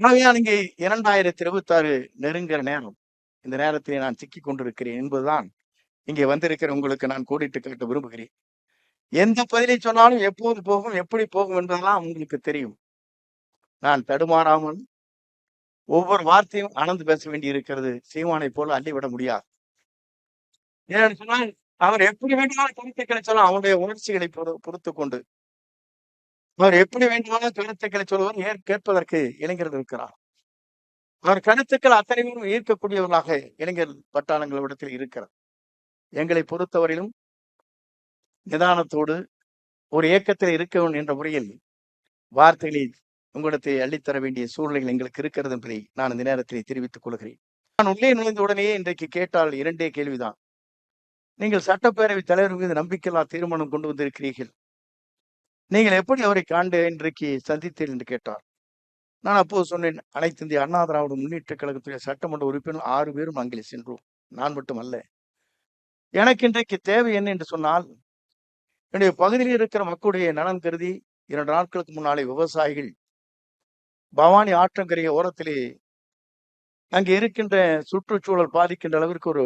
ஆகையால் இங்கே இரண்டாயிரத்தி இருபத்தி ஆறு நெருங்குற நேரம். இந்த நேரத்தில் நான் சிக்கி கொண்டிருக்கிறேன் என்பதுதான் இங்கே வந்திருக்கிற உங்களுக்கு நான் கூடிட்டு காட்ட விரும்புகிறேன். எந்த பதிலை சொன்னாலும் எப்போது போகும் எப்படி போகும் என்பதெல்லாம் உங்களுக்கு தெரியும். நான் தடுமாறாமல் ஒவ்வொரு வார்த்தையும் அணந்து பேச வேண்டி இருக்கிறது சீமானை போல அள்ளிவிட முடியாது. ஏன்னு சொன்னால் அவர் எப்படி வேண்டுமானாலும் கருத்துக்களை சொல்லலாம் அவனுடைய உணர்ச்சிகளை பொறு- பொறுத்து கொண்டு அவர் எப்படி வேண்டுமானால் கருத்துக்களை சொல்லுவார் ஏற் கேட்பதற்கு இளைஞர்கள் இருக்கிறார். அவர் கருத்துக்கள் அத்தனையும் ஈர்க்கக்கூடியவர்களாக இளைஞர் பட்டாளங்களிடத்தில் இருக்கிறார் எங்களை பொறுத்தவரையிலும் நிதானத்தோடு ஒரு இயக்கத்தில் இருக்கவன் என்ற முறையில் வார்த்தைகளை உங்களிடத்தை அள்ளித்தர வேண்டிய சூழ்நிலைகள் எங்களுக்கு இருக்கிறது என்பதை நான் இந்த நேரத்தில் தெரிவித்துக் கொள்கிறேன். நான் உள்ளே நுழைந்த உடனே இன்றைக்கு கேட்டால் இரண்டே கேள்விதான். நீங்கள் சட்டப்பேரவை தலைவர் மீது நம்பிக்கையில்லா தீர்மானம் கொண்டு வந்திருக்கிறீர்கள். நீங்கள் எப்படி அவரை காண்டு இன்றைக்கு சந்தித்தீர்கள் என்று கேட்டார். நான் அப்போது சொன்னேன் அனைத்து இந்திய அண்ணா திராவிட முன்னேற்ற கழகத்துடைய சட்டமன்ற உறுப்பினர் ஆறு பேரும் அங்கே சென்றோம். நான் மட்டும் அல்ல எனக்கு இன்றைக்கு தேவை என்ன என்று சொன்னால் என்னுடைய பகுதியில் இருக்கிற மக்களுடைய நலன் கருதி இரண்டு நாட்களுக்கு முன்னாலே விவசாயிகள் பவானி ஆற்றங்கரைய ஓரத்திலே அங்கே இருக்கின்ற சுற்றுச்சூழல் பாதிக்கின்ற அளவிற்கு ஒரு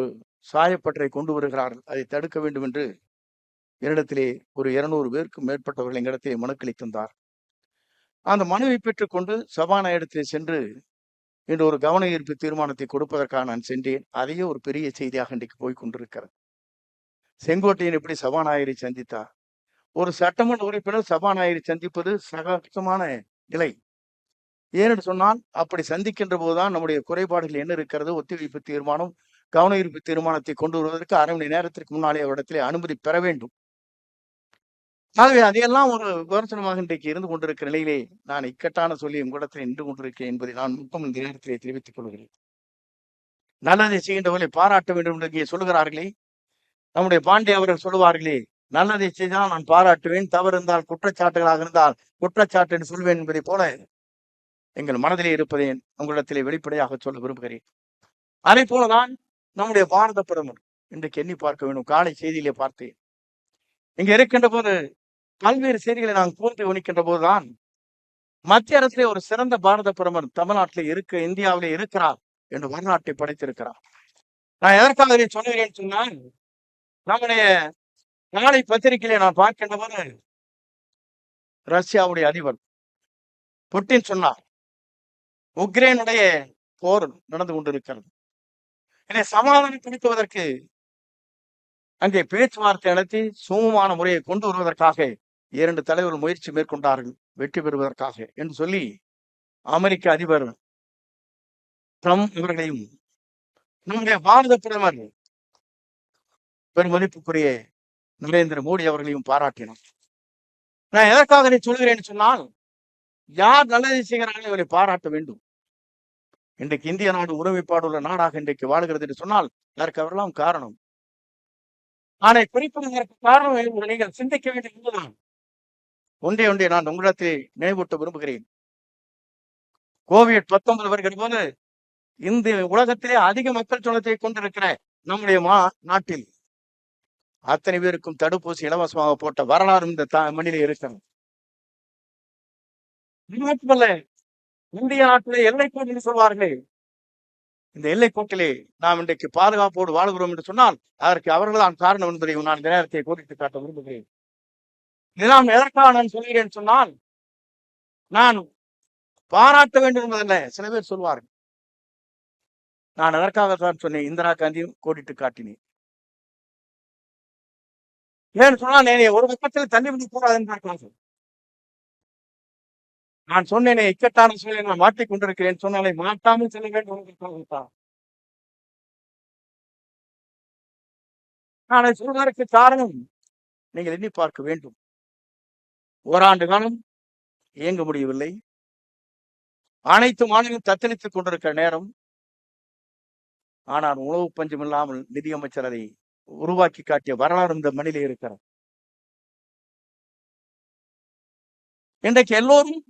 சாயப்பட்டறை கொண்டு வருகிறார்கள். அதை தடுக்க வேண்டும் என்று என்னிடத்திலே ஒரு இருநூறு பேருக்கும் மேற்பட்டவர்கள் எங்களிடத்திலே மனுக்களித்திருந்தார். அந்த மனுவை பெற்றுக்கொண்டு சபாநாயகத்திலே சென்று இன்று ஒரு கவன ஈர்ப்பு தீர்மானத்தை கொடுப்பதற்காக நான் சென்றேன். அதையே ஒரு பெரிய செய்தியாக இன்றைக்கு போய் கொண்டிருக்கிறது. செங்கோட்டையன் எப்படி சபாநாயகரை சந்தித்தார்? ஒரு சட்டமன்ற உறுப்பினர் சபாநாயகரை சந்திப்பது சகஜமான நிலை. ஏனென்று சொன்னால் அப்படி சந்திக்கின்ற போதுதான் நம்முடைய குறைபாடுகள் என்ன இருக்கிறது? ஒத்திவைப்பு தீர்மானம் கவன ஈர்ப்பு தீர்மானத்தை கொண்டு வருவதற்கு அரை மணி நேரத்திற்கு முன்னாலே அவரிடத்திலே அனுமதி பெற வேண்டும். ஆகவே அதையெல்லாம் ஒரு விமர்சனமாக இன்றைக்கு இருந்து கொண்டிருக்கிற நிலையிலே நான் இக்கட்டான சொல்லி உங்களிடத்தில் நின்று கொண்டிருக்கிறேன் என்பதை நான் முக்கம் இந்த நேரத்திலே தெரிவித்துக் கொள்கிறேன். நல்லதை செய்கின்றவர்களை பாராட்ட வேண்டும் என்று இங்கே சொல்லுகிறார்களே. நம்முடைய பாண்டே அவர்கள் சொல்லுவார்களே நல்லதை செய்தால் நான் பாராட்டுவேன் தவறு இருந்தால் குற்றச்சாட்டுகளாக இருந்தால் குற்றச்சாட்டு என்று சொல்வேன் என்பதை போல எங்கள் மனதிலே இருப்பதை உங்களிடத்திலே வெளிப்படையாக சொல்ல விரும்புகிறேன். அதே போலதான் நம்முடைய பாரத பிரதமர் இன்றைக்கு எண்ணி பார்க்க வேண்டும் காலை செய்தியிலே பார்த்தேன். இங்க இருக்கின்ற போது பல்வேறு செய்திகளை நாங்கள் கூர்ந்து கவனிக்கின்ற போதுதான் மத்திய அரசிலே ஒரு சிறந்த பாரத பிரதமர் தமிழ்நாட்டில் இருக்க இந்தியாவிலே இருக்கிறார் என்று வரலாற்றை படைத்திருக்கிறார். நான் எதற்காக இதை சொல்லுகிறேன் சொன்னால் நம்முடைய நாளை பத்திரிகையிலே நான் பார்க்கின்ற போது ரஷ்யாவுடைய அதிபர் புட்டின் சொன்னார் உக்ரைனுடைய போர் நடந்து கொண்டிருக்கிறது. என்னை சமாதானப்படுத்துவதற்கு அங்கே பேச்சுவார்த்தை நடத்தி சுமமான முறையை கொண்டு வருவதற்காக இரண்டு தலைவர்கள் முயற்சி மேற்கொண்டார்கள் வெற்றி பெறுவதற்காக என்று சொல்லி அமெரிக்க அதிபர் ட்ரம்ப் இவர்களையும் நம்முடைய பாரத பிரதமர் பெருமதிப்புக்குரிய நரேந்திர மோடி அவர்களையும் பாராட்டினார். நான் எதற்காக நீ சொல்கிறேன் சொன்னால் யார் நல்லதை செய்கிறார்கள் இவரை பாராட்ட வேண்டும். இன்றைக்கு இந்திய நாடு ஒருமைப்பாடு உள்ள நாடாக இன்றைக்கு வாழ்கிறது என்று சொன்னால் அதற்கு அவரெல்லாம் காரணம். ஆனால் குறிப்பிடுவதற்கு காரணம் என்று நீங்கள் சிந்திக்க வேண்டிய இதுதான் ஒன்றே ஒன்றே நான் உங்களிடத்தில் நினைவூட்ட விரும்புகிறேன். கோவிட் பத்தொன்பது வருகிற போது இந்த உலகத்திலே அதிக மக்கள் தொகையை கொண்டிருக்கிற நம்முடைய மா நாட்டில் அத்தனை பேருக்கும் தடுப்பூசி இலவசமாக போட்ட வரலாறு இந்த த- மண்ணிலே இருக்கிறது. மட்டுமல்ல இந்திய நாட்டிலே எல்லைக்கோட்டில் என்று சொல்வார்களே இந்த எல்லைக்கோட்டிலே நாம் இன்றைக்கு பாதுகாப்போடு வாழ்கிறோம் என்று சொன்னால் அதற்கு அவர்கள் தான் காரணம் என்பதை நான் இந்த நேரத்தை கோரிட்டு காட்ட விரும்புகிறேன். இதெல்லாம் எதற்காக நான் சொல்கிறேன் சொன்னால் நான் பாராட்ட வேண்டும் என்பதல்ல. சில பேர் சொல்வார்கள் நான் அதற்காக தான் சொன்னேன் இந்திரா காந்தியும் கோடிட்டு காட்டினேன். ஏன்னு சொன்னால் என்னை ஒரு பக்கத்தில் தள்ளி விட கூடாது என்றார்கள் நான் சொன்னேனே. இக்கட்டான சூழலை நான் மாட்டிக் கொண்டிருக்கிறேன். சொன்னாலே மாட்டாமல் செல்ல வேண்டும் நான் சொல்வதற்கு காரணம் நீங்கள் எண்ணி பார்க்க வேண்டும். ஓராண்டு காலம் இயங்க முடியவில்லை. அனைத்து மாநிலம் தத்தளித்துக் கொண்டிருக்கிற நேரம் ஆனால் உணவு பஞ்சம் இல்லாமல் நிதியமைச்சர் அதை உருவாக்கி காட்டிய வரலாறு இந்த மண்ணிலே இருக்கிறது. இன்றைக்கு எல்லோரும்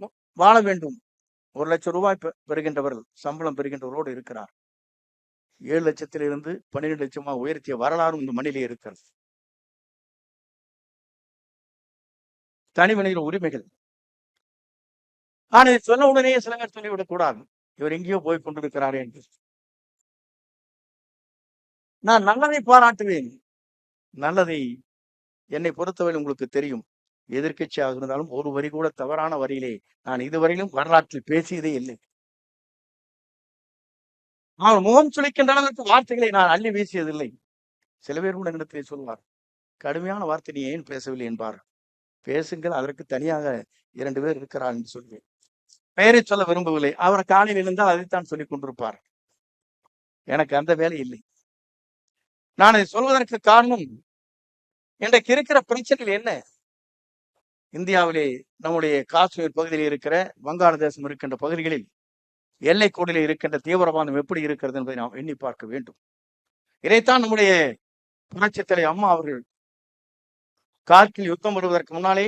வாழ வேண்டும். ஒரு லட்சம் ரூபாய் பெறுகின்றவர்கள் சம்பளம் பெறுகின்றவரோடு இருக்கிறார். ஏழு லட்சத்திலிருந்து பன்னிரெண்டு லட்சமா உயர்த்திய வரலாறும் இந்த மண்ணிலே இருக்கிறது. தனி மனித உரிமைகள். ஆனால் இதை சொன்ன உடனே சில பேர் சொல்லிவிடக் கூடாது. இவர் எங்கேயோ போய் கொண்டிருக்கிறாரே என்று. நான் நல்லதை பாராட்டுவேன். நல்லதை என்னை பொறுத்தவரை உங்களுக்கு தெரியும். எதிர்க்கட்சியாக இருந்தாலும் ஒரு வரி கூட தவறான வரியிலே நான் இதுவரையிலும் வரலாற்றில் பேசியதே இல்லை. அவன் முகம் சுழிக்கின்ற அளவிற்கு வார்த்தைகளை நான் அள்ளி வீசியதில்லை. சில பேர் கூட இடத்திலே சொல்வார் கடுமையான வார்த்தை நீ ஏன் பேசவில்லை? என்பார். பேசுங்கள் அதற்கு தனியாக இரண்டு பேர் இருக்கிறார் என்று சொல்வேன். பெயரை சொல்ல விரும்பவில்லை. அவர் காலையில் இருந்தால் அதைத்தான் சொல்லிக் கொண்டிருப்பார். எனக்கு அந்த வேலை இல்லை. நான் இதை சொல்வதற்கு காரணம் இன்றைக்கு இருக்கிற பிரச்சனைகள் என்ன? இந்தியாவிலே நம்முடைய காஷ்மீர் பகுதியில் இருக்கிற வங்காளதேசம் இருக்கின்ற பகுதிகளில் எல்லைக்கோடியில் இருக்கின்ற தீவிரவாதம் எப்படி இருக்கிறது என்பதை நாம் எண்ணி பார்க்க வேண்டும். இதைத்தான் நம்முடைய புரட்சித்தலை அம்மா அவர்கள் கார்கில் யுத்தம் வருவதற்கு முன்னாலே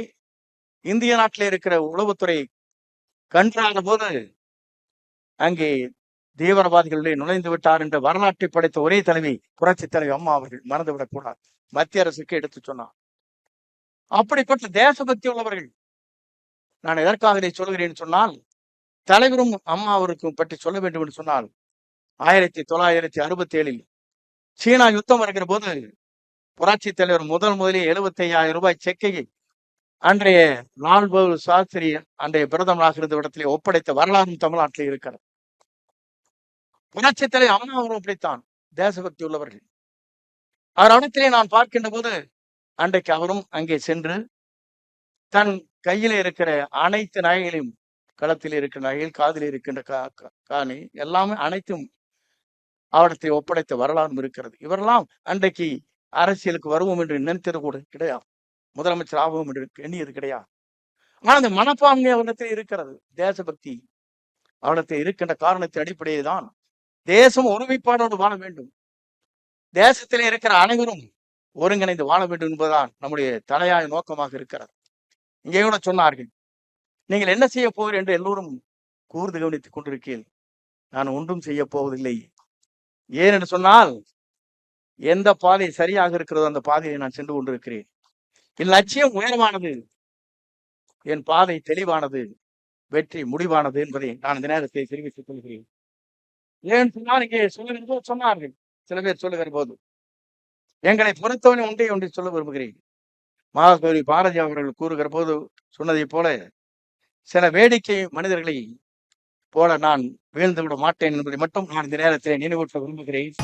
இந்திய நாட்டில் இருக்கிற உளவுத்துறை கன்றான போது அங்கே தீவிரவாதிகளிலே நுழைந்து விட்டார் என்ற வரலாற்றை படைத்த ஒரே தலைவி புரட்சி தலைவி அம்மா அவர்கள் மறந்துவிடக் கூடாது. மத்திய அரசுக்கு எடுத்து சொன்னார். அப்படிப்பட்ட தேசபக்தி உள்ளவர்கள். நான் எதற்காக இதை சொல்கிறேன் சொன்னால் தலைவரும் அம்மா அவருக்கும் பற்றி சொல்ல வேண்டும் என்று சொன்னால் ஆயிரத்தி தொள்ளாயிரத்தி அறுபத்தி ஏழில் சீனா யுத்தம் வருகிற போது புரட்சி தலைவர் முதல் முதலில் எழுபத்தி ஐயாயிரம் ரூபாய் செக்கையை அன்றைய லால்பகதூர் சாஸ்திரி அன்றைய பிரதமராக இருந்த இடத்திலே ஒப்படைத்த வரலாறும் தமிழ்நாட்டில் இருக்கிறது. புரட்சி தலைவர் அம்மா அவரும் அப்படித்தான் தேசபக்தி உள்ளவர்கள். அவர் இடத்திலே நான் பார்க்கின்ற போது அன்றைக்கு அவரும் அங்கே சென்று தன் கையில இருக்கிற அனைத்து நகைகளையும் களத்தில் இருக்கிற நகைகள் காதில் இருக்கின்ற கா- காணி எல்லாமே அனைத்தும் அவரிடத்தை ஒப்படைத்த வரலாறும் இருக்கிறது. இவரெல்லாம் அன்றைக்கு அரசியலுக்கு வருவோம் என்று நினைத்தது கூட கிடையாது. முதலமைச்சர் ஆவோம் என்று எண்ணியது கிடையாது. ஆனால் அந்த மனப்பான்மை அவரிடத்தில் இருக்கிறது. தேசபக்தி அவரிடத்தில் இருக்கின்ற காரணத்தின் அடிப்படையில் தான் தேசம் ஒருமைப்பாடோடு வாழ வேண்டும். தேசத்தில் இருக்கிற அனைவரும் ஒருங்கிணைந்து வாழ வேண்டும் என்பதுதான் நம்முடைய தலையாய நோக்கமாக இருக்கிறது. இங்கே கூட சொன்னார்கள் நீங்கள் என்ன செய்ய போகிறீர்கள்? என்று எல்லோரும் கூர்ந்து கவனித்துக் கொண்டிருக்கீர்கள் நான் ஒன்றும் செய்ய போவதில்லை. ஏன் என்று சொன்னால் எந்த பாதை சரியாக இருக்கிறதோ அந்த பாதையை நான் சென்று கொண்டிருக்கிறேன். என் லட்சியம் உயரமானது. என் பாதை தெளிவானது. வெற்றி முடிவானது என்பதை நான் இந்த நேரத்தை தெரிவித்துக் கொள்கிறேன். ஏன் சொன்னால் இங்கே சொல்லுகிற போது சொன்னார்கள். சில பேர் சொல்லுகிற போது எங்களை பொறுத்தவனை உண்டே ஒன்றை சொல்ல விரும்புகிறேன். மகாகவி பாரதி அவர்கள் கூறுகிற போது சொன்னதைப் போல சில வேடிக்கை மனிதர்களை போல நான் வீழ்ந்து விட மாட்டேன் என்பதை மட்டும் நான் இந்த நேரத்தில் நினைவூட்ட விரும்புகிறேன்.